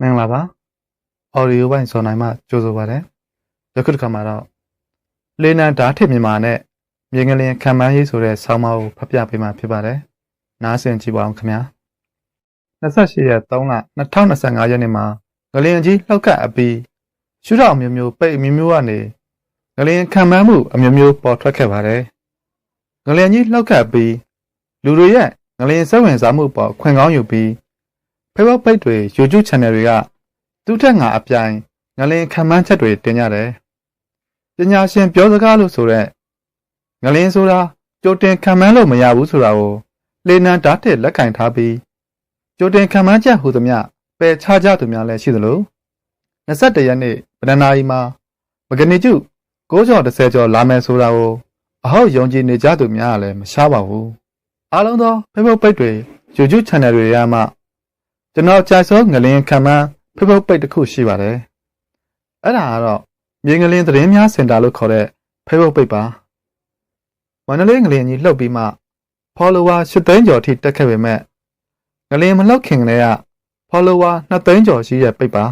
မင်္ဂလာပါအော်ဒီယိုပိုင်းစောနိုင်မှကြိုဆိုပါရစေယခုတစ်ခါမှာတော့လေနံဓာတ်ထစ်မြန်မာနဲ့မြေငလင်ခံမန်းရေးဆိုတဲ့ဆောင်းပါးကိုဖတ်ပြပေးမှာဖြစ်ပါတယ်နားဆင်ကြည့်ပါအောင်ခင်ဗျာ28ရက်3လ2025ရက်နေ့မှာငလင်ကြီးလှောက်ကပ်အပြီးရှုထောင့်အမျိုးမျိုးပိတ်အမျိုးမျိုးကနေငလင်ခံမန်းမှုအမျိုးမျိုးပေါ်ထွက်ခဲ့ပါတယ်ငလင်ကြီးလှောက်ကပ်ပြီးလူတွေရဲ့ငလင်စက်ဝင်စားမှုပေါ်ခွင့်ကောင်းယူပြီး Facebook page တွေ YouTube channel တွေကသူ့ထက်ငါအပြိုင်ငလင်ခံမှန်းချက်တွေတင်ကြတယ်။ပညာရှင်ပြောစကားလို့ဆိုတဲ့ငလင်ဆိုတာကြိုတင်ခံမှန်းလို့မရဘူးဆိုတာကိုလေနံဓာတ်ထက်လက်ကင်ထားပြီးကြိုတင်ခံမှန်းချက်ဟူသမျှပယ်ချကြသူများလည်းရှိသလို21ရက်နေ့ဗဒနာရီမှာမဂနီကျု6ကျော်30ကျော်လာမယ်ဆိုတာကိုအဟုတ်ယုံကြည်နေကြသူများလည်းမရှားပါဘူး။အားလုံးသော Facebook page တွေ YouTube channel တွေကမှ ကျွန်တော်ကြိုက်ဆုံးငလင်းခံမှန်းဖဖပိတ်တစ်ခုရှိပါတယ်။အဲ့ဒါကတော့မြေငလင်းသတင်းများစင်တာလို့ခေါ်တဲ့ Facebook ပိတ်ပါ။မန္တလေးငလင်းကြီးလှုပ်ပြီးမှ follower 8သိန်းကျော်ထိတက်ခဲ့ပေမဲ့ငလင်းမလှုပ်ခင်ကလေးက follower 2သိန်းကျော်ရှိရဲ့ပိတ်ပါ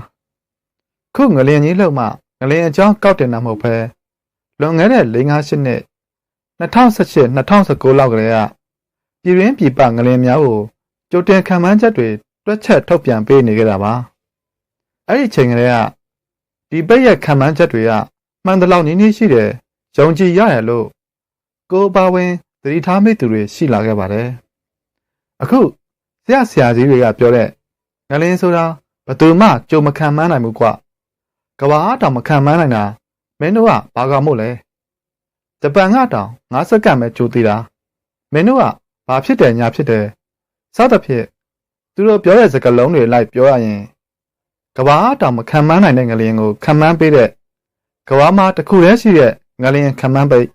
။ခုငလင်းကြီးလှုပ်မှငလင်းအကြောင်းကောက်တင်တာမဟုတ်ပဲလွန်ခဲ့တဲ့၄-၅-၈နှစ်2018-2019လောက်ကလေးကပြည်ရင်းပြည်ပငလင်းများကိုကြိုတင်ခံမှန်းချက်တွေ တွက်ချက်ထုတ်ပြန်ပေးနေကြတာပါအဲ့ဒီချိန်ကလေးကဒီပိတ်ရဲ့ခံမှန်းချက်တွေကမှန်တလောက်နည်းနည်းရှိတယ်ယုံကြည်ရတယ်လို့ကိုပါဝင်သတိထားမိသူတွေရှိလာခဲ့ပါတယ်အခုဆရာဆရာကြီးတွေကပြောတဲ့ငလင်းဆိုတာဘသူမှကြုံမခံမှန်းနိုင်ဘူးကွကဘာတောင်မခံမှန်းနိုင်တာမင်းတို့ကဘာကမို့လဲဂျပန်ကတောင်9စက္ကန့်ပဲကြိုးသေးတာမင်းတို့ကဘာဖြစ်တယ်ညာဖြစ်တယ်စသဖြင့် သူတို့ပြောတဲ့စကားလုံးတွေလိုက်ပြောရရင်ကဘာတောင်မခံမန်းနိုင်တဲ့ငလျင်ကိုခံမန်းပေးတဲ့ကဘာမှာတစ်ခုတည်းရှိတဲ့ငလျင်ခံမန်းပိတ်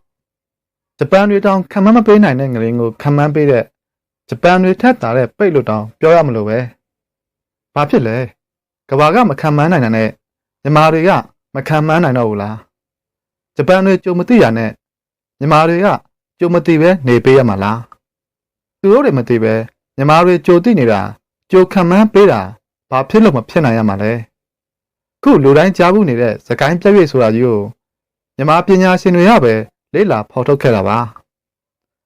ဂျပန်တွေတောင်ခံမန်းမပေးနိုင်တဲ့ငလျင်ကိုခံမန်းပေးတဲ့ဂျပန်တွေထက်တာတဲ့ပိတ်လို့တောင်ပြောရမလို့ပဲဘာဖြစ်လဲကဘာကမခံမန်းနိုင်တဲ့မြန်မာတွေကမခံမန်းနိုင်တော့ဘူးလားဂျပန်တွေကြုံမသိရနဲ့မြန်မာတွေကကြုံမသိပဲနေပေးရမှာလားသူတို့တွေမသိပဲမြန်မာတွေကြိုသိနေတာ ကြိုခံမှန်းပေးတာဘာဖြစ်လို့မဖြစ်နိုင်ရမှာလဲခုလူတိုင်းကြားဘူးနေတဲ့သကိုင်းပြည့်ရွေ့ဆိုတာကြီးကိုမြန်မာပညာရှင်တွေကပဲလေ့လာဖော်ထုတ်ခဲ့တာပါ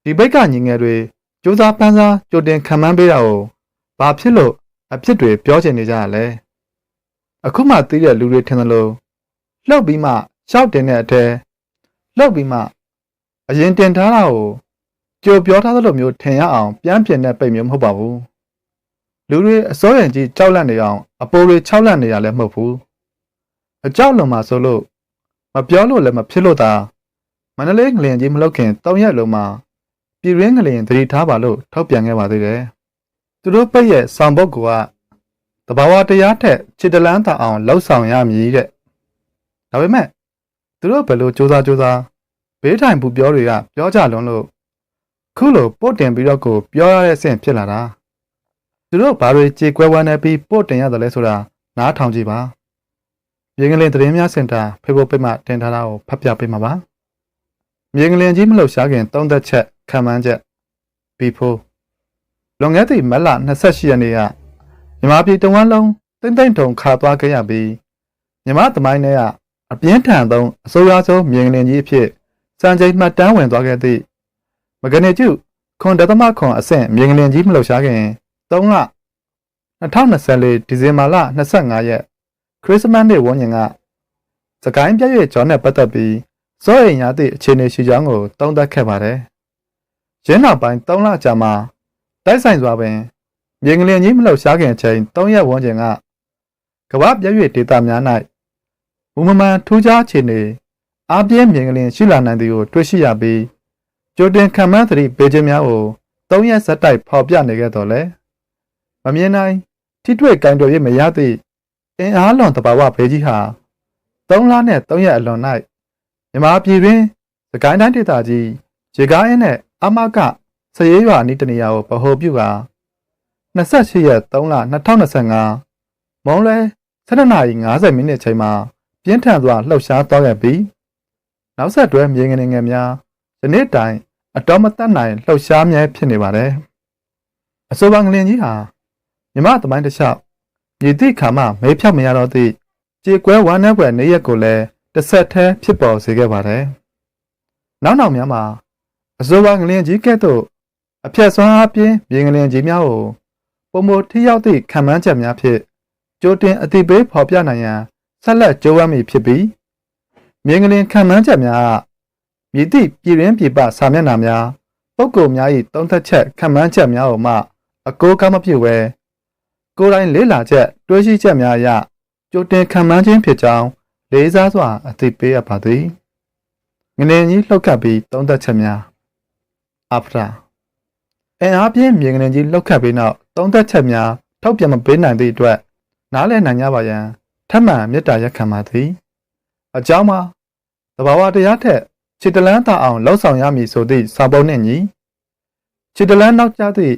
ဒီဘက်ကညီငယ်တွေစူးစမ်းပန်းစားကြိုတင်ခံမှန်းပေးတာကိုဘာဖြစ်လို့အဖြစ်တွေပြောချင်နေကြရလဲအခုမှသိတဲ့လူတွေထင်တယ်လို့လှုပ်ပြီးမှရှောက်တင်တဲ့အထဲလှုပ်ပြီးမှအရင်တင်ထားတာကိုကြိုပြောထားသလိုမျိုးထင်ရအောင်ပြန်ပြင်တဲ့ပိတ်မျိုးမဟုတ်ပါဘူး လူတွေအစိုးရကြီးကြောက်လန့်နေအောင်အပိုးတွေခြောက်လန့်နေရလည်းမဟုတ်ဘူးအကြောက်လွန်မှာဆိုလို့မပြောလို့လည်းမဖြစ်လို့သာမန္တလေးငလျင်ကြီးမလောက်ခင်တောင်ရက်လုံးမှာပြည်ရင်းငလျင်သတိထားပါလို့ထောက်ပြန်ခဲ့ပါသေးတယ်သူတို့ပိတ်ရဲ့ဆောင်ပုတ်ကတဘာဝတရားထက်ခြေတလန်းတာအောင်လှုပ်ဆောင်ရမည်တဲ့ဒါပေမဲ့သူတို့ဘယ်လိုစူးစမ်းစူးစမ်းဘေးထိုင်ပူပြောတွေကပြောကြလွန်းလို့ခုလိုပို့တင်ပြီးတော့ကိုပြောရတဲ့အဆင့်ဖြစ်လာတာသူ တို့ဘာတွေကြေကွဲဝမ်းနေပြီးပို့တင်ရတယ်လဲဆိုတာနားထောင်ကြည့်ပါမြေငလင်သတင်းများစင်တာဖေဖို့ပိတ်မှတင်ထားတာကိုဖတ်ပြပေးမှာပါမြေငလင်ကြီးမလှုပ်ရှားခင်သုံးသက်ချက်ခံမှန်းချက်ဘီဖိုလွန်ခဲ့သည့်မတ်လ28ရက်နေ့ကမြန်မာပြည်တဝန်းလုံးတိမ့်တိမ့်ထုံခါသွားခဲ့ရပြီးမြန်မာသမိုင်းထဲကအပြင်းထန်ဆုံးအဆိုးရွားဆုံးမြေငလင်ကြီးအဖြစ်စံချိန်မှတ်တမ်းဝင်သွားခဲ့သည့်မကနေကျုခွန်ဒသမခွန်အဆင့်မြေငလင်ကြီးမလှုပ်ရှားခင် 3လ2024ဒီဇင်ဘာလ25ရက်ခရစ်စမတ်နေ့ဝန်းကျင်ကစကိုင်းပြည့်ရွေကျော်နဲ့ပတ်သက်ပြီးစောအိမ်ရသည့်အခြေအနေရှိကြောင်းကိုသုံးသပ်ခဲ့ပါတယ်။ရင်းနောက်ပိုင်း3လကြာမှတိုက်ဆိုင်စွာပင်မြေငလင်ကြီးမလှုပ်ရှားခင်အချိန်3ရက်ဝန်းကျင်ကကမ္ဘာပြည့်ရွေဒေတာများ၌မူမမှန်ထူးခြားအခြေအနေအပြင်းမြေငလင်ရှိလာနိုင်သည်ကိုတွေ့ရှိရပြီးကြိုတင်ခံမှန်းသတိပေးခြင်းများကို၃ရက်ဆက်တိုက်ဖော်ပြနေခဲ့တော့လေ မမြင်နိုင်ထိတွေ့ကင်တော်ရမရသည့်အင်အားလွန်တဘာဝဘေးကြီးဟာ၃လနဲ့၃ရက်အလွန်၌မြမပြည်တွင်စကိုင်းတိုင်းဒေသကြီးရေကားအင်းနဲ့အမကစရေးရွာနီးတနေရာကိုဗဟိုပြုကာ28ရက်3လ2025မုံလဲ7:50မိနစ်ချိန်မှာပြင်းထန်စွာလှုပ်ရှားသွားခဲ့ပြီးနောက်ဆက်တွဲမြေငနေငယ်များယနေ့တိုင်အတော်မတတ်နိုင်လှုပ်ရှားမြဲဖြစ်နေပါတယ်။အဆိုပါငလင်ကြီးဟာ မြမသမိုင်းတစ်လျှောက်မြည်သည့်ခါမှမေးဖြောက်မရတော့သည့်ကြေကွဲဝမ်းနည်းပွဲနေရက်ကိုလည်းတစ်ဆက်တည်းဖြစ်ပေါ်စေခဲ့ပါတယ်။နောက်နောက်များမှာအစိုးရငလျင်ကြီးကဲ့သို့အဖြတ်ဆွမ်းအားဖြင့်မြေငလျင်ကြီးများကိုပုံမထိရောက်သည့်ခံမှန်းချက်များဖြင့်ကြိုတင်အသိပေးဖော်ပြနိုင်ရန်ဆက်လက်ကြိုးပမ်းမည်ဖြစ်ပြီးမြေငလျင်ခံမှန်းချက်များကမြည်သည့်ပြည်ရင်းပြည်ပစာမျက်နှာများပုဂ္ဂိုလ်များ၏သုံးသက်ချက်ခံမှန်းချက်များကိုမှအကိုးကားမပြုဘဲ ကိုယ်တိုင်လေးလာချက်တွေးရှိချက်များအရကြိုတင်ခံမှန်းခြင်းဖြစ်ကြောင်းလေးစားစွာအသိပေးအပ်ပါသည်ငလျင်ကြီးလှုပ်ခတ်ပြီးသုံးသက်ချက်များအာဖရာအင်အားပြင်းမြေငလျင်ကြီးလှုပ်ခတ်ပြီးနောက်သုံးသက်ချက်များထောက်ပြန်မပေးနိုင်သည့်အတွက်နားလည်နိုင်ကြပါရန်ထပ်မံမေတ္တာရက်ခံပါသည်အကြောင်းမှာတဘာဝတရားထက်ခြေတလန်းသာအောင်လှောက်ဆောင်ရမည်ဆိုသည့်စာပုံနှင့်ညီခြေတလန်းနောက်ကျသည့်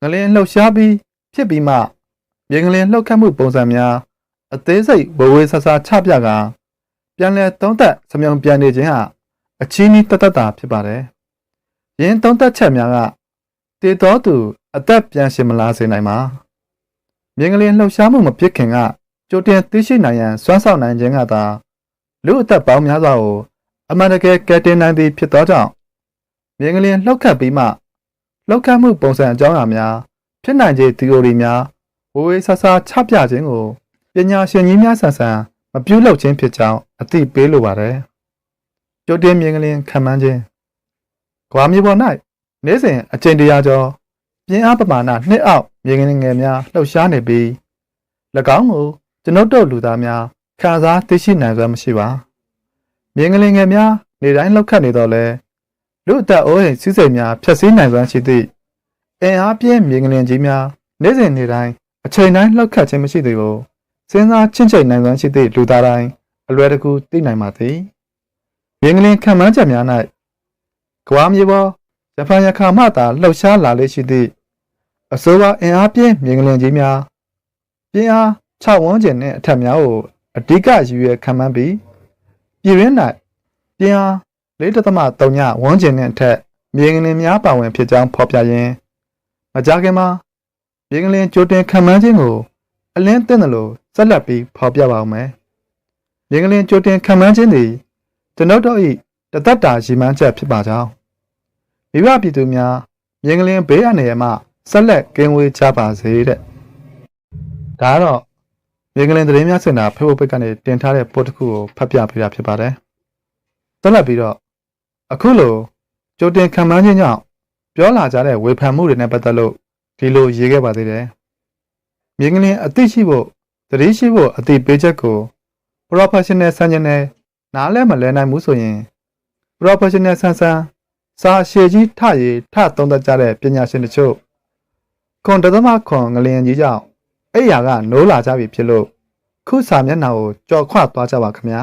ငလျင်လှုပ်ရှားပြီးဖြစ်ပြီးမှ မြေငလျင်လှုပ်ခတ်မှုပုံစံများအသေးစိတ်ဝဝေဆဆချပြကပြန်လည်သုံးသက်စမြုံပြန်နေခြင်းဟာအချီးနှီးတသက်တာဖြစ်ပါတယ်။ယင်းသုံးသက်ချက်များကတည်တော်သူအသက်ပြန်ရှင်မလားစေနိုင်ပါ။မြေငလျင်လှုပ်ရှားမှုမဖြစ်ခင်ကကြိုတင်သိရှိနိုင်ရန်စွမ်းဆောင်နိုင်ခြင်းကသာလူအသက်ပေါင်းများစွာကိုအမှန်တကယ်ကယ်တင်နိုင်သည်ဖြစ်သောကြောင့်မြေငလျင်လှုပ်ခတ်ပြီးမှလှုပ်ခတ်မှုပုံစံအကြောင်းအရာများဖြစ်နိုင်ခြေ theory များ ဝဝေဆဆချပြခြင်းကိုပညာရှင်ကြီးများဆန်ဆန်မပြုလုပ်ခြင်းဖြစ်ကြောင်းအသိပေးလိုပါတယ်။ကြိုတင်မြင်ကလေးခံမှန်းခြင်း။ကွာမြေပေါ်၌နေ့စဉ်အကျဉ်တရာကျော်ပြင်းအားပမာဏနှစ်အောက်မြေငယ်ငယ်များလှုပ်ရှားနေပြီး၎င်းကိုကျွန်ုပ်တို့လူသားများခံစားသိရှိနိုင်စွမ်းမရှိပါ။မြေငယ်ငယ်များနေတိုင်းလှုပ်ခတ်နေတော့လဲလူအသက်အိုးအိမ်စီးစိမ်များဖြည့်ဆည်းနိုင်စွမ်းရှိသည့်အင်အားပြင်းမြေငလင်ကြီးများနေ့စဉ်နေ့တိုင်း အချိန်တိုင်းလှုပ်ခတ်ခြင်းမရှိသေးဘူးစဉ်းစားချင့်ချိန်နိုင်စွမ်းရှိသည့်လူသားတိုင်းအလွယ်တကူသိနိုင်ပါသည်။မြေငလင်ခံမှန်းချက်များ၌ကဝါမြေပေါ်ဂျပန်ရခါမှသာလှုပ်ရှားလာလေရှိသည့်အစိုးရအင်အားပြင်းမြေငလင်ကြီးများပြင်းအား6ဝန်းကျင်နှင့်အထက်များကိုအဓိကရည်ရွယ်ခံမှန်းပြီးပြည်ရင်း၌ပြင်းအား4.3ညဝန်းကျင်နှင့်အထက်မြေငလင်များပါဝင်ဖြစ်ကြောင်းဖော်ပြရင်းမကြခင်မှာ မြေငလင်ကြိုတင်ခံမှန်းခြင်းကိုအလင်းသိတယ်လို့ဆက်လက်ပြီးဖော်ပြပါအောင်မယ်။မြေငလင်ကြိုတင်ခံမှန်းခြင်းသည်ကျွန်ုပ်တို့၏တသက်တာရည်မှန်းချက်ဖြစ်ပါကြောင်းမိဘပြည်သူများမြေငလင်ဘေးအန္တရာယ်မှဆက်လက်ကင်းဝေးကြပါစေတဲ့။ဒါကတော့မြေငလင်သတင်းများစင်တာ Facebook ကနေတင်ထားတဲ့ပို့တစ်ခုကိုဖတ်ပြပေးတာဖြစ်ပါတယ်။ဆက်လက်ပြီးတော့အခုလိုကြိုတင်ခံမှန်းခြင်းကြောင့်ပြောလာကြတဲ့ဝေဖန်မှုတွေနဲ့ပတ်သက်လို့ ဒီလိုရေးခဲ့ပါသေးတယ်။မြင်းကလင်းအသိရှိဖို့သတိရှိဖို့အသိပေးချက်ကို professional ဆန်းကျင်နဲ့နားလဲမလဲနိုင်ဘူးဆိုရင် professional ဆန်းဆန်းစာရှည်ကြီးထရည်ထသုံးသက်ကြတဲ့ပညာရှင်တို့ချုပ်ခွန်တသမခွန်ငလျင်ကြီးကြောင့်အဲ့ရာကနိုးလာကြပြီဖြစ်လို့ခုစာမျက်နှာကိုကြော်ခွသွားကြပါခင်ဗျာ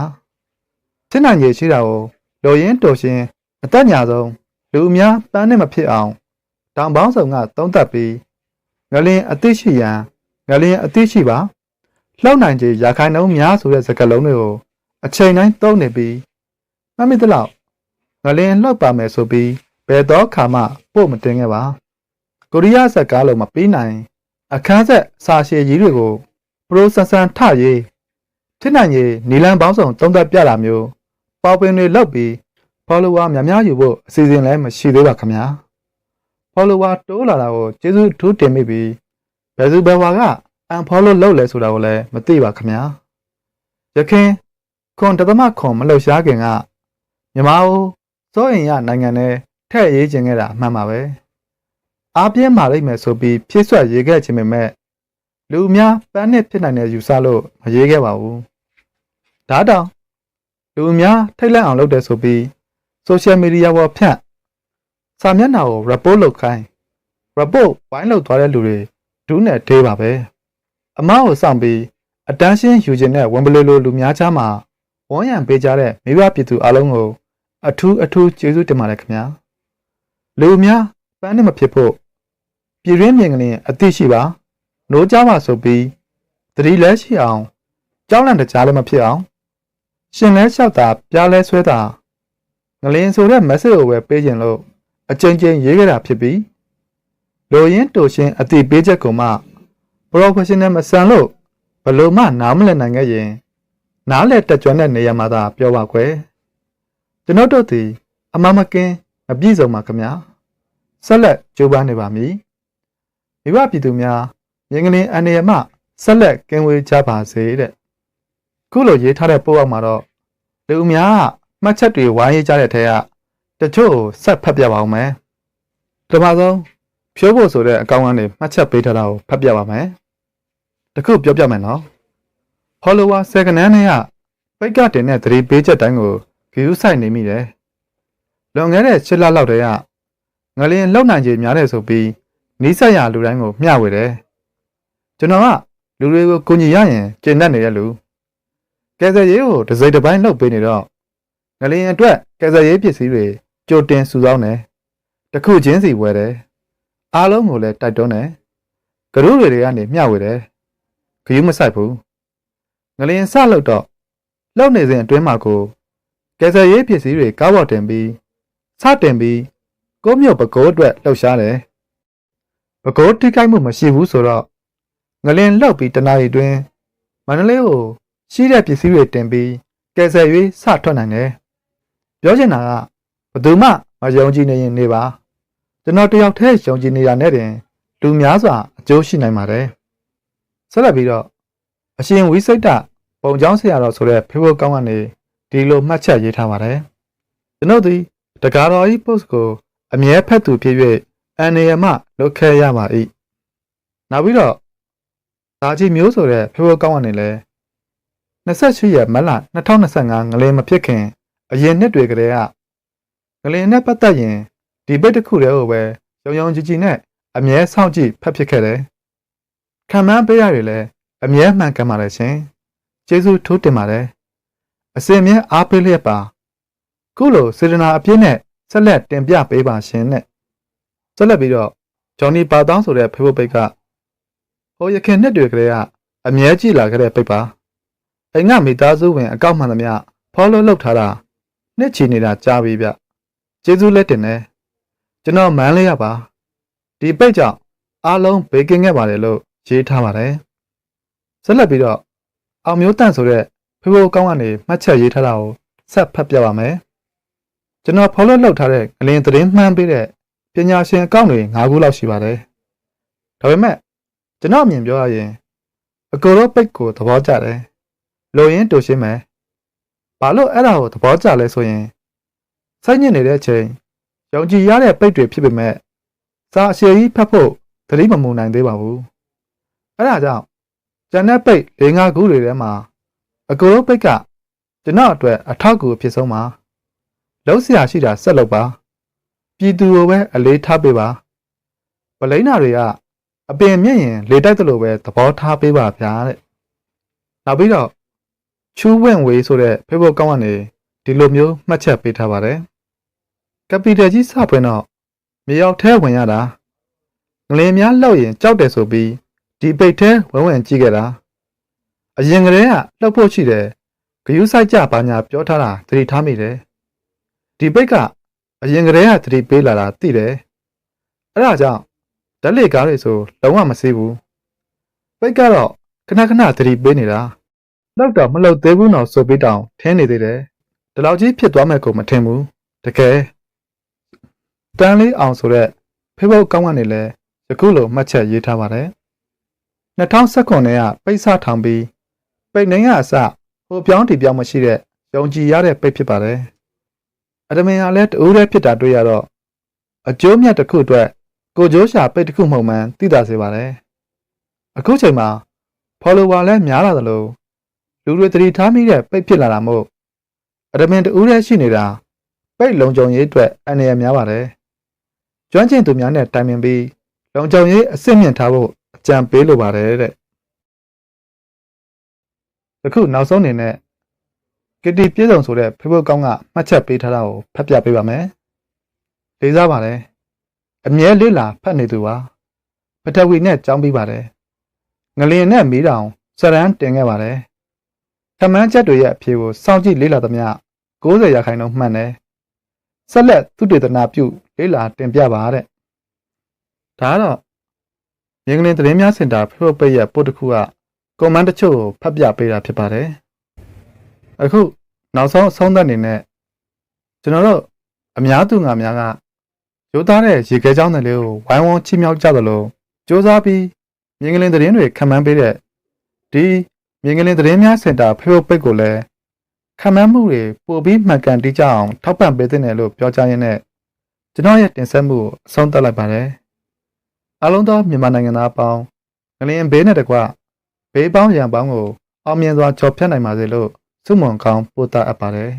။စစ်နိုင်ရရှိတာကိုလိုရင်းတော်ရှင်အသက်ညာဆုံးလူအများပန်းနဲ့မဖြစ်အောင်တောင်ပေါင်းဆောင်ကသုံးသက်ပြီး ငလင်အသိရှိရန်ငလင်အသိရှိပါလှောက်နိုင်ခြေရာခိုင်နှုန်းများဆိုတဲ့စကားလုံးတွေကိုအချိန်တိုင်းသုံးနေပြီးမမိသလောက်ငလင်လှောက်ပါမယ်ဆိုပြီးဘယ်တော့ခါမှပို့မတင်ခဲ့ပါကိုရီးယားဇက်ကားလုံးမပြီးနိုင် အခန်းဆက်စာရှည်ကြီးတွေကိုပရိုဆန်ဆန်ထရေးဖြစ်နိုင်ရေးနီလန်ပေါင်းစုံသုံးသက်ပြတာမျိုးပေါပင်တွေလောက်ပြီး follower များများယူဖို့အစီအစဉ်လည်းမရှိသေးပါခင်ဗျာ follower တိုးလာတာကိုကျေးဇူးထူးတင်မိပြီးဘယ်သူဘယ်ဝါက unfollow လုပ်လဲဆိုတာကိုလည်းမသိပါခင်ဗျာရခင်ခွန်တသမခွန်မလှုပ်ရှားခင်ကမြမအိုးစောရင်ရနိုင်ငံနဲ့ထက်ရေးခြင်းခဲ့တာအမှန်ပါပဲအားပြင်းမာလိုက်မယ်ဆိုပြီးဖြည့်ဆွက်ရေးခဲ့ခြင်းပေမဲ့လူများပန်းနဲ့ဖြစ်နိုင်တဲ့ယူဆလို့မရေးခဲ့ပါဘူးဒါတောင်လူများထိတ်လန့်အောင်လုပ်တယ်ဆိုပြီးဆိုရှယ်မီဒီယာပေါ်ဖြန့် စာမျက်နှာကို report လုပ်ခိုင်း report ဝိုင်းလုပ်သွားတဲ့လူတွေဒူးနဲ့ဒေးပါပဲအမားကိုစောင့်ပြီးအတန်းရှင်းယူခြင်းနဲ့ဝင်ပလေလိုလူများချားမှာဝန်းရံပေးကြတဲ့မိဘပြည်သူအလုံးကို အထူးအထူးကျေးဇူးတင်ပါတယ်ခင်ဗျာလူများပန်းနဲ့မဖြစ်ဖို့ပြည်ရင်းမြင်ကလေးအသိရှိပါနိုးကြပါဆိုပြီးသတိလဲရှိအောင်ကြောက်လန့်တကြားလည်းမဖြစ်အောင်ရှင်လဲလျှောက်တာပြားလဲဆွဲတာငလင်းဆိုတဲ့ message ကိုပဲပေးခြင်းလို့ အကြိမ်ကြိမ်ရေးခဲ့တာဖြစ်ပြီးလိုရင်းတိုရှင်အတိပေးချက်ကိုမှ professional မဆန်လို့လို့မှနားမလည်နိုင်ခဲ့ရင် နားလဲတက်ကြွတဲ့နေရာမှာသာပြောပါကွယ်ကျွန်တော်တို့သည်အမမကင်းမပြည့်စုံပါခင်ဗျာဆက်လက်ကြိုးပမ်းနေပါမည်မိဘပြည်သူများမြင်ကလေးအနေရမဆက်လက်ကင်းဝေးကြပါစေတဲ့ခုလိုရေးထားတဲ့ပို့အောက်မှာတော့လူအများကမှတ်ချက်တွေဝိုင်းရေးကြတဲ့ထဲက တချို့ကိုဆက်ဖတ်ပြပါအောင်မယ်ပထမဆုံးဖြိုးဖို့ဆိုတဲ့အကောင့်ကနေမှတ်ချက်ပေးထားတာကိုဖတ်ပြပါမယ်တခုပြောပြမယ်နော် follower second hand နဲ့ကပိတ်ကတင်တဲ့သတိပေးချက်တိုင်းကို view ဆိုင်နေမိတယ်လွန်ခဲ့တဲ့6လလောက်တည်းကငလျင်လောက်နိုင်ခြေများတယ်ဆိုပြီးနီးစပ်ရလူတိုင်းကိုမျှဝေတယ်ကျွန်တော်ကလူတွေကိုကိုညီရရင်ကျင့်တတ်နေတဲ့လူကယ်ဆယ်ရေးကိုတစ်စိတ်တစ်ပိုင်းလှုပ်ပေးနေတော့ငလျင်အတွက်ကယ်ဆယ်ရေးပစ္စည်းတွေ ကြိုတင်စုဆောင်းတယ်တစ်ခုချင်းစီဝယ်တယ်အားလုံးကိုလည်းတိုက်တွန်းတယ်ကရုတွေတွေကနေမျှဝေတယ်ခယူးမဆိုင်ဘူးငလျင်စလှုပ်တော့လှုပ်နေစဉ်အတွင်းမှာကိုကယ်ဆယ်ရေးပစ္စည်းတွေကားပေါ်တင်ပြီးစတင်ပြီးကိုးမြုပ်ပကိုးအတွက်လှုပ်ရှားတယ်ပကိုးတိကိုက်မှုမရှိဘူးဆိုတော့ငလျင်လှုပ်ပြီးတနားရီတွင်မန္တလေးကိုရှိတဲ့ပစ္စည်းတွေတင်ပြီးကယ်ဆယ်ရေးစထွက်နိုင်တယ်ပြောချင်တာကဘယ် သူမှမယုံကြည်နေရင်နေပါကျွန်တော်တယောက်တည်းယုံကြည်နေတာနဲ့တင်လူများစွာအကျိုးရှိနိုင်ပါတယ်ဆက်လက်ပြီးတော့အရှင်ဝိစိတ်တပုံချောင်းဆရာတော်ဆိုတဲ့ဖေဖို့ကောင်းကနေဒီလိုမှတ်ချက်ရေးထားပါတယ်ကျွန်ုပ်သည်တကားတော်ဤ post ကိုအမြဲဖတ်သူဖြစ်၍အန်ရမလုတ်ခဲရပါ၏နောက်ပြီးတော့ဒါကြီးမျိုးဆိုတဲ့ဖေဖို့ကောင်းကနေလဲ28ရက်မတ်လ2025ငလင်းမဖြစ်ခင်အရင်နှစ်တွေကတည်းက ငလင်းနဲ့ပတ်သက်ရင်ဒီဘက်တစ်ခုတည်းကိုပဲရုံရုံကြည်ကြည်နဲ့အမြဲစောင့်ကြည့်ဖတ်ဖြစ်ခဲ့တယ်ခံမှန်းပေးရတယ်လဲအမြဲမှန်ကန်ပါတယ်ရှင်ကျေးဇူးထိုးတင်ပါတယ်အစင်မြဲအားပေးလျက်ပါခုလိုစေတနာအပြည့်နဲ့ဆက်လက်တင်ပြပေးပါရှင်နဲ့ဆက်လက်ပြီးတော့ဂျော်နီပါတောင်းဆိုတဲ့ဖေဖို့ပိတ်ကဟိုရခင်နှစ်တွေကလေးကအမြဲကြည့်လာခဲ့တဲ့ပိတ်ပါအိမ်ကမိသားစုဝင်အကောက်မှန်သမျှ follow လုပ်ထားတာနှစ်ချီနေတာကြားပြီဗျ ကျေးဇူးလက်တင်တယ်ကျွန်တော်မန်းလေးရပါဒီပိတ်ကြောင့်အားလုံးဘေးကင်းခဲ့ပါတယ်လို့ရေးထားပါတယ်ဆက်လက်ပြီးတော့အောင်မျိုးတန့်ဆိုတဲ့ဖေဖိုးကောင်းကနေမှတ်ချက်ရေးထားတာကိုဆက်ဖတ်ပြပါမယ်ကျွန်တော် follow လုပ်ထားတဲ့ဂလင်သတင်းမှန်းပေးတဲ့ပညာရှင်အကောင့်တွေ၅ခုလောက်ရှိပါတယ်ဒါပေမဲ့ကျွန်တော်အမြင်ပြောရရင်အကိုတော့ပိတ်ကိုသဘောကျတယ်လိုရင်းတူရှင်းမယ်ဘာလို့အဲ့ဒါကိုသဘောကျလဲဆိုရင် စိုက်ညစ်နေတဲ့အချိန်ယုံကြည်ရတဲ့ပိတ်တွေဖြစ်ပေမဲ့စာအရှည်ကြီးဖတ်ဖို့သတိမမူနိုင်သေးပါဘူးအဲ့ဒါကြောင့်ကျန်တဲ့ပိတ်၄၅ခုတွေထဲမှာအကိုတို့ပိတ်ကကျွန်တော်အတွက်အထောက်အကူအဖြစ်ဆုံးပါလုံးဆရာရှိတာဆက်လုပ်ပါပြည်သူကိုပဲအလေးထားပေးပါဗလိန်နာတွေကအပင်မြင့်ရင်လေတိုက်သလိုပဲသဘောထားပေးပါဗျာတဲ့နောက်ပြီးတော့ချူးဝင့်ဝေးဆိုတဲ့ Facebook ကောင်းကနေဒီလိုမျိုးမှတ်ချက်ပေးထားပါတယ် ကပီတယ်ကြီးစပွင့်တော့မြေရောက်ထဲဝင်ရတာငလင်များလောက်ရင်ကြောက်တယ်ဆိုပြီးဒီပိတ်ထဲဝင်ဝင်ကြည့်ခဲ့တာအရင်ကတည်းကလှုပ်ဖို့ရှိတယ်ဂယုဆိုင်ကြပါညာပြောထားတာသတိထားမိတယ်ဒီပိတ်ကအရင်ကတည်းကသတိပေးလာတာသိတယ်အဲ့ဒါကြောင့်ဓာတ်လေကားတွေဆိုလုံးဝမစေးဘူးပိတ်ကတော့ခဏခဏသတိပေးနေတာလောက်တော့မလောက်သေးဘူးတော့ဆိုပြီးတောင်ထင်းနေသေးတယ်ဒီလောက်ကြီးဖြစ်သွားမယ်ကိုမထင်ဘူးတကယ် တန်းလေးအောင်ဆိုတဲ့ဖေးဘုတ်ကောင်းကနေလဲယခုလိုမှတ်ချက်ရေးထားပါတယ်2019ခုနှစ်ကပိတ်ဆထောင်ပြီးပိတ်နှင်းကအစဟိုပြောင်းတီပြောင်းမရှိတဲ့ယုံကြည်ရတဲ့ပိတ်ဖြစ်ပါတယ်အဒမင်ကလည်းတူးရဲဖြစ်တာတွေ့ရတော့အကျိုးမြတ်တစ်ခုအတွက်ကိုကျိုးရှာပိတ်တစ်ခုမှမှန်သိတာစေပါတယ်အခုချိန်မှာ follower လည်းများလာသလိုလူတွေတတိထားမိတဲ့ပိတ်ဖြစ်လာတာမို့အဒမင်တူးရဲရှိနေတာပိတ်လုံခြုံရေးအတွက်အနေရများပါတယ် ကျွမ်းကျင်သူများနဲ့တိုင်ပင်ပြီးလုံခြုံရေးအစစ်မြင့်ထားဖို့အကြံပေးလိုပါတယ်တဲ့အခုနောက်ဆုံးအနေနဲ့ကတိပြေဆုံးဆိုတဲ့ Facebook ကောင်းကမှတ်ချက်ပေးထားတာကိုဖတ်ပြပေးပါမယ်လေးစားပါတယ်အမြဲလေးလာဖတ်နေသူပါပထဝီနဲ့ကြောင်းပြီးပါတယ်ငလင်နဲ့မီးတောင်စရန်တင်ခဲ့ပါတယ်ခမန်းချက်တွေရဲ့အဖြေကိုစောင့်ကြည့်လေ့လာသမျှ90ရာခိုင်နှုန်းမှန်တယ် ဆက်လက်သူတေသနာပြုလေ့လာတင်ပြပါတဲ့ဒါကတော့မြင်းကလင်းသတင်းများစင်တာဖေဖို့ပိတ်ရဲ့ပို့တစ်ခုကကွန်မန့်တချို့ကိုဖတ်ပြပေးတာဖြစ်ပါတယ်အခုနောက်ဆုံးအဆုံးသတ်အနေနဲ့ကျွန်တော်တို့အများသူငါများကရိုးသားတဲ့ရေခဲချောင်းတွေလေးကိုဝိုင်းဝန်းချီးမြှောက်ကြသလိုစ조사ပြီးမြင်းကလင်းသတင်းတွေခံမှန်းပေးတဲ့ဒီမြင်းကလင်းသတင်းများစင်တာဖေဖို့ပိတ်ကိုလည်း ခံမှန်းမှုတွေပို့ပြီးမှန်ကန်တိကျအောင်ထောက်ပံ့ပေးသင့်တယ်လို့ပြောကြားရင်းနဲ့ကျွန်တော်ရဲ့တင်ဆက်မှုကိုအဆုံးသတ်လိုက်ပါတယ်အားလုံးသောမြန်မာနိုင်ငံသားအပေါင်းငလျင်ဘေးနဲ့တကွဘေးပေါင်းရန်ပေါင်းကိုအောင်မြင်စွာကျော်ဖြတ်နိုင်ပါစေလို့ဆုမွန်ကောင်းပို့သအပ်ပါတယ်